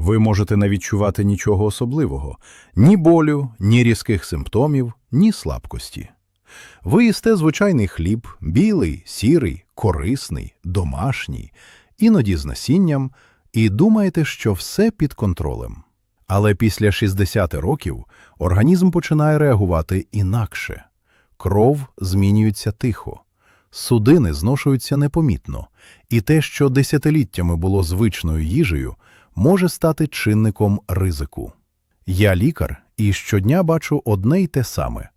Ви можете не відчувати нічого особливого, ні болю, ні різких симптомів, ні слабкості. Ви їсте звичайний хліб, білий, сірий, корисний, домашній, іноді з насінням, і думаєте, що все під контролем. Але після 60 років організм починає реагувати інакше. Кров змінюється тихо, судини зношуються непомітно, і те, що десятиліттями було звичною їжею, може стати чинником ризику. Я лікар і щодня бачу одне й те саме.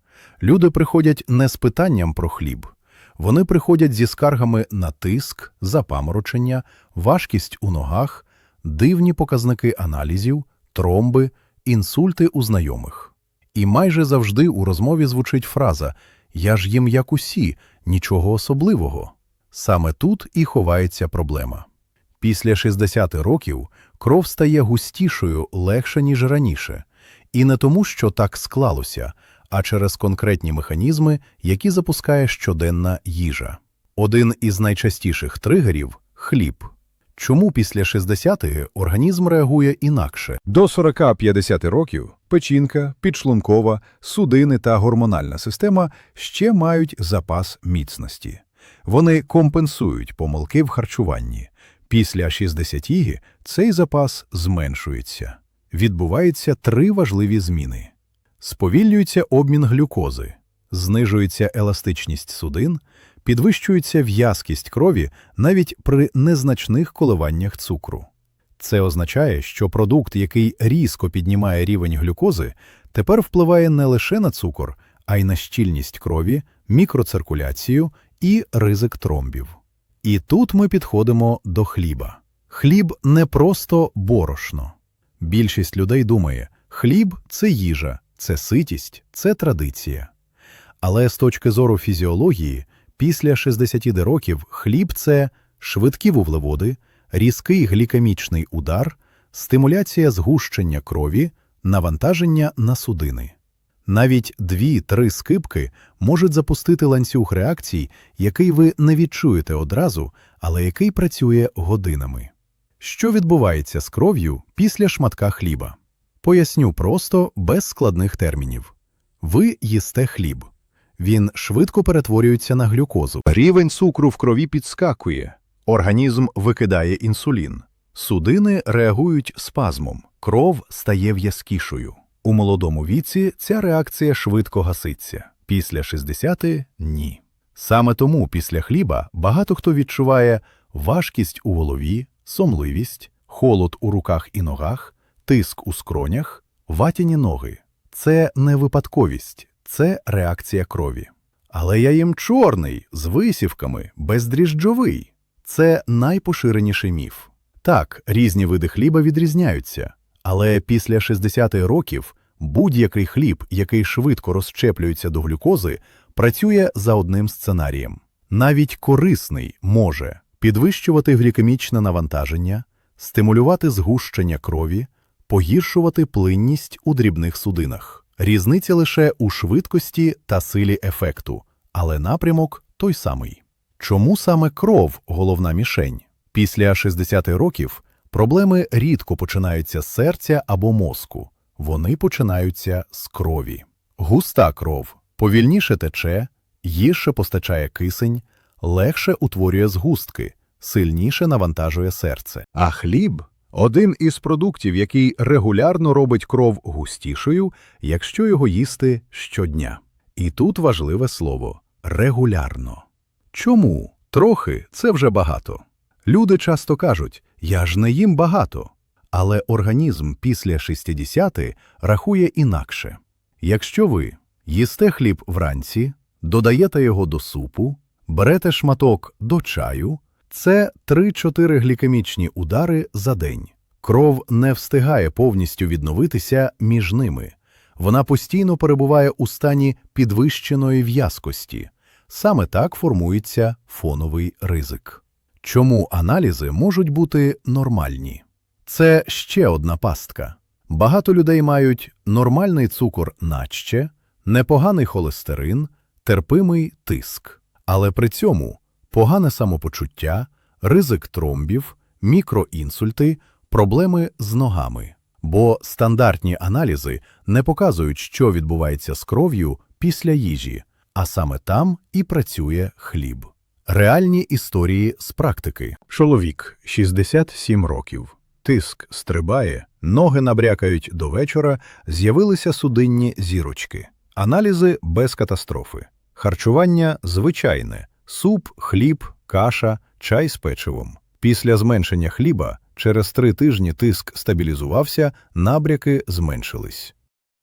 Люди приходять не з питанням про хліб. Вони приходять зі скаргами на тиск, запаморочення, важкість у ногах, дивні показники аналізів, тромби, інсульти у знайомих. І майже завжди у розмові звучить фраза «Я ж їм як усі, нічого особливого». Саме тут і ховається проблема. Після 60 років кров стає густішою легше, ніж раніше. І не тому, що так склалося, а через конкретні механізми, які запускає щоденна їжа. Один із найчастіших тригерів – хліб. Чому після 60-ї організм реагує інакше? До 40-50 років печінка, підшлункова, судини та гормональна система ще мають запас міцності. Вони компенсують помилки в харчуванні. Після 60-ї цей запас зменшується. Відбуваються три важливі зміни. Сповільнюється обмін глюкози, знижується еластичність судин, підвищується в'язкість крові навіть при незначних коливаннях цукру. Це означає, що продукт, який різко піднімає рівень глюкози, тепер впливає не лише на цукор, а й на щільність крові, мікроциркуляцію і ризик тромбів. І тут ми підходимо до хліба. Хліб не просто борошно. Більшість людей думає, хліб це їжа, це ситість, це традиція. Але з точки зору фізіології, після 60 років хліб це швидкі вуглеводи, різкий глікемічний удар, стимуляція згущення крові, навантаження на судини. Навіть дві-три скипки можуть запустити ланцюг реакцій, який ви не відчуєте одразу, але який працює годинами. Що відбувається з кров'ю після шматка хліба? Поясню просто, без складних термінів. Ви їсте хліб. Він швидко перетворюється на глюкозу. Рівень цукру в крові підскакує. Організм викидає інсулін. Судини реагують спазмом. Кров стає в'язкішою. У молодому віці ця реакція швидко гаситься. Після 60 – ні. Саме тому після хліба багато хто відчуває важкість у голові, сомливість, холод у руках і ногах, тиск у скронях, ватяні ноги. Це не випадковість, це реакція крові. Але я їм чорний, з висівками, бездріжджовий. Це найпоширеніший міф. Так, різні види хліба відрізняються, але після 60 років будь-який хліб, який швидко розщеплюється до глюкози, працює за одним сценарієм. Навіть корисний може підвищувати глікемічне навантаження, стимулювати згущення крові, погіршувати плинність у дрібних судинах. Різниця лише у швидкості та силі ефекту, але напрямок той самий. Чому саме кров головна мішень? Після 60 років проблеми рідко починаються з серця або мозку, вони починаються з крові. Густа кров повільніше тече, гірше постачає кисень, легше утворює згустки, сильніше навантажує серце. А хліб один із продуктів, який регулярно робить кров густішою, якщо його їсти щодня. І тут важливе слово регулярно. Чому? Трохи це вже багато. Люди часто кажуть, я ж не їм багато. Але організм після 60 рахує інакше. Якщо ви їсте хліб вранці, додаєте його до супу, берете шматок до чаю, це 3-4 глікемічні удари за день. Кров не встигає повністю відновитися між ними. Вона постійно перебуває у стані підвищеної в'язкості. Саме так формується фоновий ризик. Чому аналізи можуть бути нормальні? Це ще одна пастка. Багато людей мають нормальний цукор наче, непоганий холестерин, терпимий тиск. Але при цьому погане самопочуття, ризик тромбів, мікроінсульти, проблеми з ногами. Бо стандартні аналізи не показують, що відбувається з кров'ю після їжі, а саме там і працює хліб. Реальні історії з практики. Чоловік 67 років. Тиск стрибає, ноги набрякають до вечора, з'явилися судинні зірочки. Аналізи без катастрофи. Харчування звичайне: суп, хліб, каша, чай з печивом. Після зменшення хліба через три тижні тиск стабілізувався, набряки зменшились.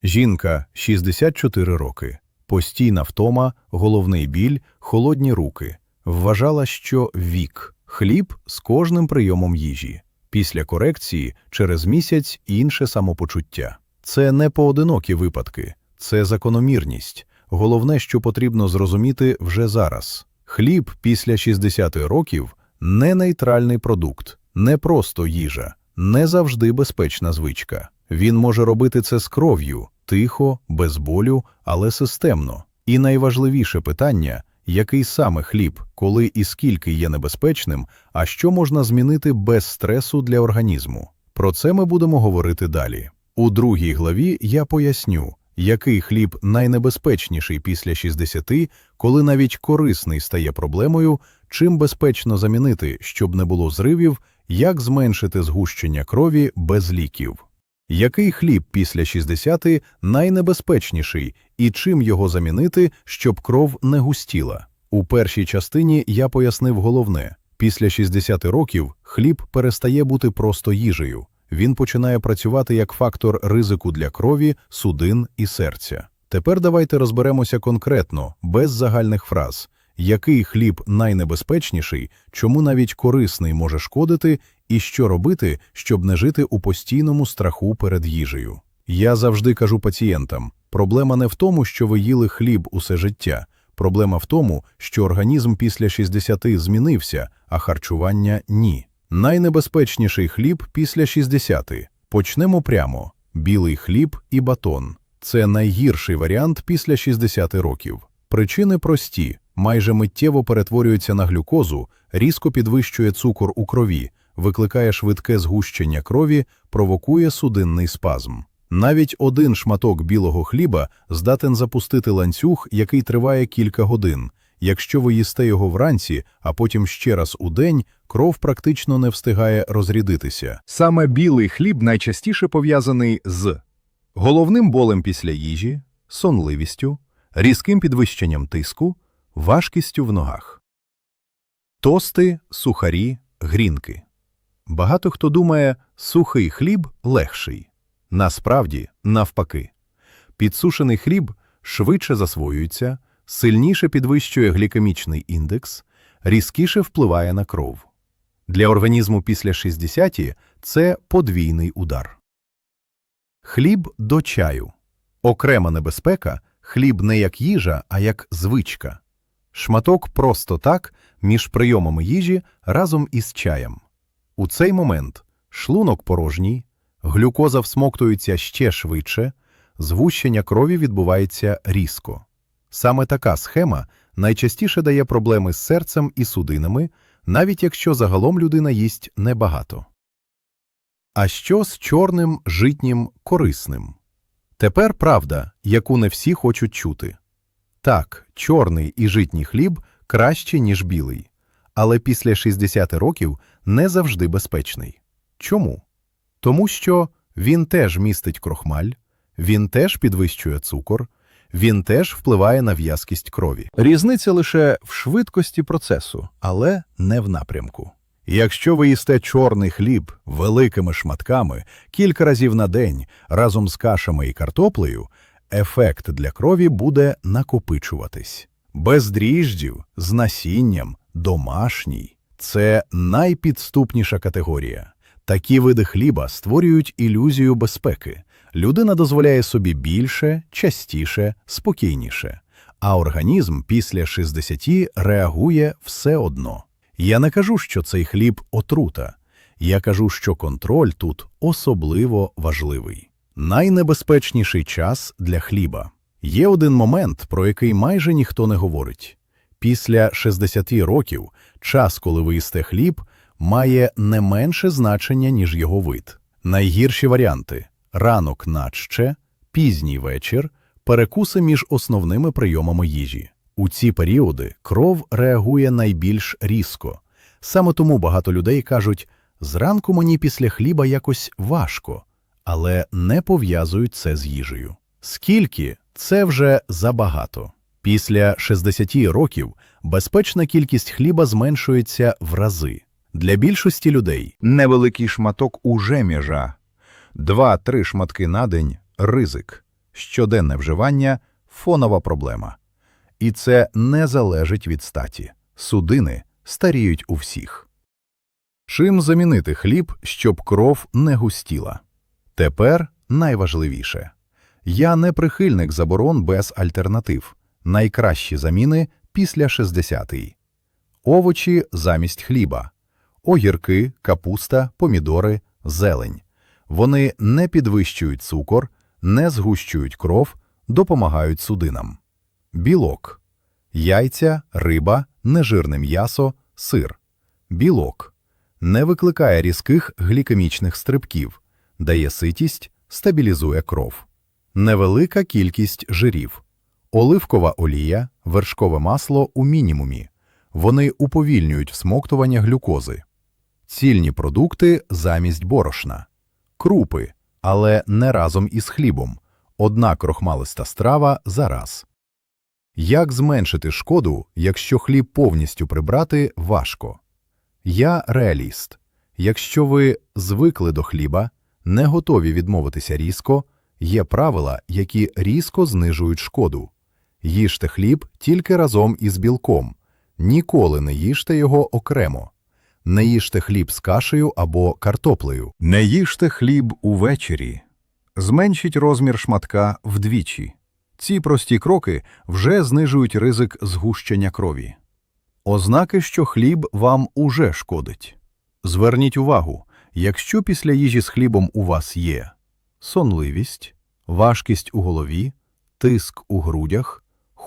Жінка 64 роки. Постійна втома, головний біль, холодні руки. Вважала, що вік, хліб з кожним прийомом їжі. Після корекції через місяць інше самопочуття. Це не поодинокі випадки, це закономірність. Головне, що потрібно зрозуміти вже зараз. Хліб після 60 років не нейтральний продукт, не просто їжа, не завжди безпечна звичка. Він може робити це з кров'ю, тихо, без болю, але системно. І найважливіше питання який саме хліб, коли і скільки є небезпечним, а що можна змінити без стресу для організму. Про це ми будемо говорити далі. У другій главі я поясню, який хліб найнебезпечніший після 60, коли навіть корисний стає проблемою, чим безпечно замінити, щоб не було зривів, як зменшити згущення крові без ліків. Який хліб після 60 найнебезпечніший і чим його замінити, щоб кров не густіла? У першій частині я пояснив головне. Після 60 років хліб перестає бути просто їжею. Він починає працювати як фактор ризику для крові, судин і серця. Тепер давайте розберемося конкретно, без загальних фраз. Який хліб найнебезпечніший, чому навіть корисний може шкодити, і що робити, щоб не жити у постійному страху перед їжею. Я завжди кажу пацієнтам: проблема не в тому, що ви їли хліб усе життя, проблема в тому, що організм після 60 змінився, а харчування ні. Найнебезпечніший хліб після 60. Почнемо прямо: білий хліб і батон. Це найгірший варіант після 60 років. Причини прості: майже миттєво перетворюється на глюкозу, різко підвищує цукор у крові, викликає швидке згущення крові, провокує судинний спазм. Навіть один шматок білого хліба здатен запустити ланцюг, який триває кілька годин. Якщо ви їсте його вранці, а потім ще раз у день, кров практично не встигає розрідитися. Саме білий хліб найчастіше пов'язаний з головним болем після їжі, сонливістю, різким підвищенням тиску, важкістю в ногах. Тости, сухарі, грінки. Багато хто думає, сухий хліб легший. Насправді, навпаки. Підсушений хліб швидше засвоюється, сильніше підвищує глікемічний індекс, різкіше впливає на кров. Для організму після 60 це подвійний удар. Хліб до чаю. Окрема небезпека – хліб не як їжа, а як звичка. Шматок просто так між прийомами їжі разом із чаєм. У цей момент шлунок порожній, глюкоза всмоктується ще швидше, згущення крові відбувається різко. Саме така схема найчастіше дає проблеми з серцем і судинами, навіть якщо загалом людина їсть небагато. А що з чорним, житнім, корисним? Тепер правда, яку не всі хочуть чути. Так, чорний і житній хліб краще, ніж білий, але після 60 років не завжди безпечний. Чому? Тому що він теж містить крохмаль, він теж підвищує цукор, він теж впливає на в'язкість крові. Різниця лише в швидкості процесу, але не в напрямку. Якщо ви їсте чорний хліб великими шматками кілька разів на день разом з кашами і картоплею, ефект для крові буде накопичуватись. Без дріждів, з насінням, домашній – це найпідступніша категорія. Такі види хліба створюють ілюзію безпеки. Людина дозволяє собі більше, частіше, спокійніше, а організм після 60 реагує все одно. Я не кажу, що цей хліб отрута. Я кажу, що контроль тут особливо важливий. Найнебезпечніший час для хліба. Є один момент, про який майже ніхто не говорить. Після 60 років, час, коли ви їсте хліб, має не менше значення, ніж його вид. Найгірші варіанти ранок наче, пізній вечір, перекуси між основними прийомами їжі. У ці періоди кров реагує найбільш різко. Саме тому багато людей кажуть, зранку мені після хліба якось важко, але не пов'язують це з їжею. Скільки це вже забагато. Після 60 років безпечна кількість хліба зменшується в рази. Для більшості людей Невеликий шматок уже межа. Два-три шматки на день – ризик. Щоденне вживання – фонова проблема. І це не залежить від статі. Судини старіють у всіх. Чим замінити хліб, щоб кров не густіла? Тепер найважливіше. Я не прихильник заборон без альтернатив. Найкращі заміни після 60-ї. Овочі замість хліба. Огірки, капуста, помідори, зелень. Вони не підвищують цукор, не згущують кров, допомагають судинам. Білок. Яйця, риба, нежирне м'ясо, сир. Білок. Не викликає різких глікемічних стрибків, дає ситість, стабілізує кров. Невелика кількість жирів. Оливкова олія, вершкове масло у мінімумі. Вони уповільнюють всмоктування глюкози. Цільні продукти замість борошна. Крупи, але не разом із хлібом. Одна крохмалиста страва за раз. Як зменшити шкоду, якщо хліб повністю прибрати, важко? Я реаліст. Якщо ви звикли до хліба, не готові відмовитися різко, є правила, які різко знижують шкоду. Їжте хліб тільки разом із білком. Ніколи не їжте його окремо. Не їжте хліб з кашею або картоплею. Не їжте хліб увечері. Зменшіть розмір шматка вдвічі. Ці прості кроки вже знижують ризик згущення крові. Ознаки, що хліб вам уже шкодить. Зверніть увагу, якщо після їжі з хлібом у вас є сонливість, важкість у голові, тиск у грудях,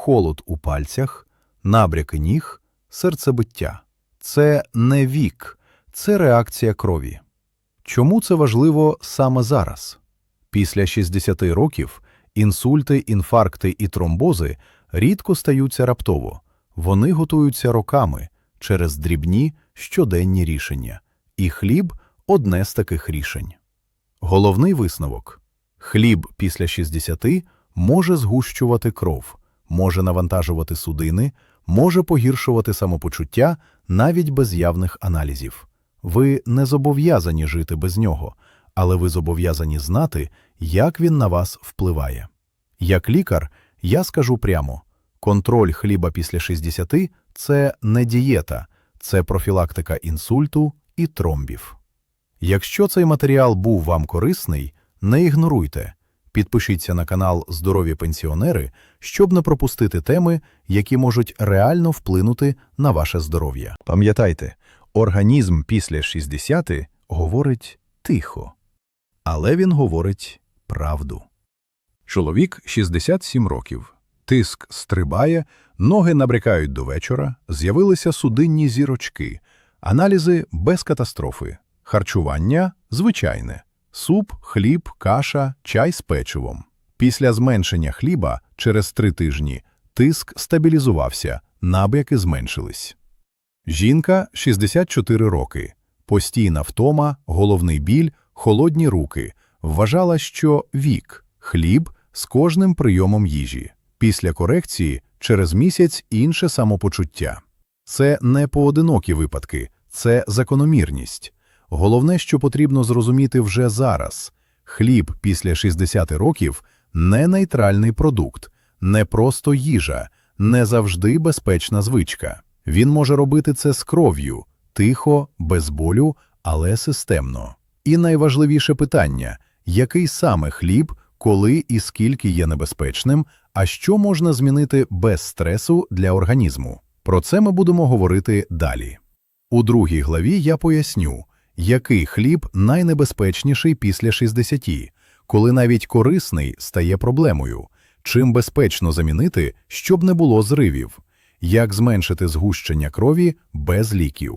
холод у пальцях, набряки ніг, серцебиття. Це не вік, це реакція крові. Чому це важливо саме зараз? Після 60 років інсульти, інфаркти і тромбози рідко стаються раптово. Вони готуються роками через дрібні щоденні рішення. І хліб – одне з таких рішень. Головний висновок. Хліб після 60 може згущувати кров, може навантажувати судини, може погіршувати самопочуття навіть без явних аналізів. Ви не зобов'язані жити без нього, але ви зобов'язані знати, як він на вас впливає. Як лікар, я скажу прямо, контроль хліба після 60 – це не дієта, це профілактика інсульту і тромбів. Якщо цей матеріал був вам корисний, не ігноруйте. Підпишіться на канал Здорові пенсіонери, щоб не пропустити теми, які можуть реально вплинути на ваше здоров'я. Пам'ятайте, організм після 60 говорить тихо, але він говорить правду. Чоловік 67 років. Тиск стрибає, ноги набрякають до вечора, з'явилися судинні зірочки, аналізи без катастрофи, харчування звичайне, суп, хліб, каша, чай з печивом. Після зменшення хліба через три тижні тиск стабілізувався, набряки зменшились. Жінка 64 роки, постійна втома, головний біль, холодні руки, вважала, що вік, хліб з кожним прийомом їжі. Після корекції через місяць інше самопочуття. Це не поодинокі випадки, це закономірність. Головне, що потрібно зрозуміти вже зараз. Хліб після 60 років – не нейтральний продукт, не просто їжа, не завжди безпечна звичка. Він може робити це з кров'ю, тихо, без болю, але системно. І найважливіше питання – який саме хліб, коли і скільки є небезпечним, а що можна змінити без стресу для організму? Про це ми будемо говорити далі. У другій главі я поясню, який хліб найнебезпечніший після 60, коли навіть корисний стає проблемою, чим безпечно замінити, щоб не було зривів, як зменшити згущення крові без ліків.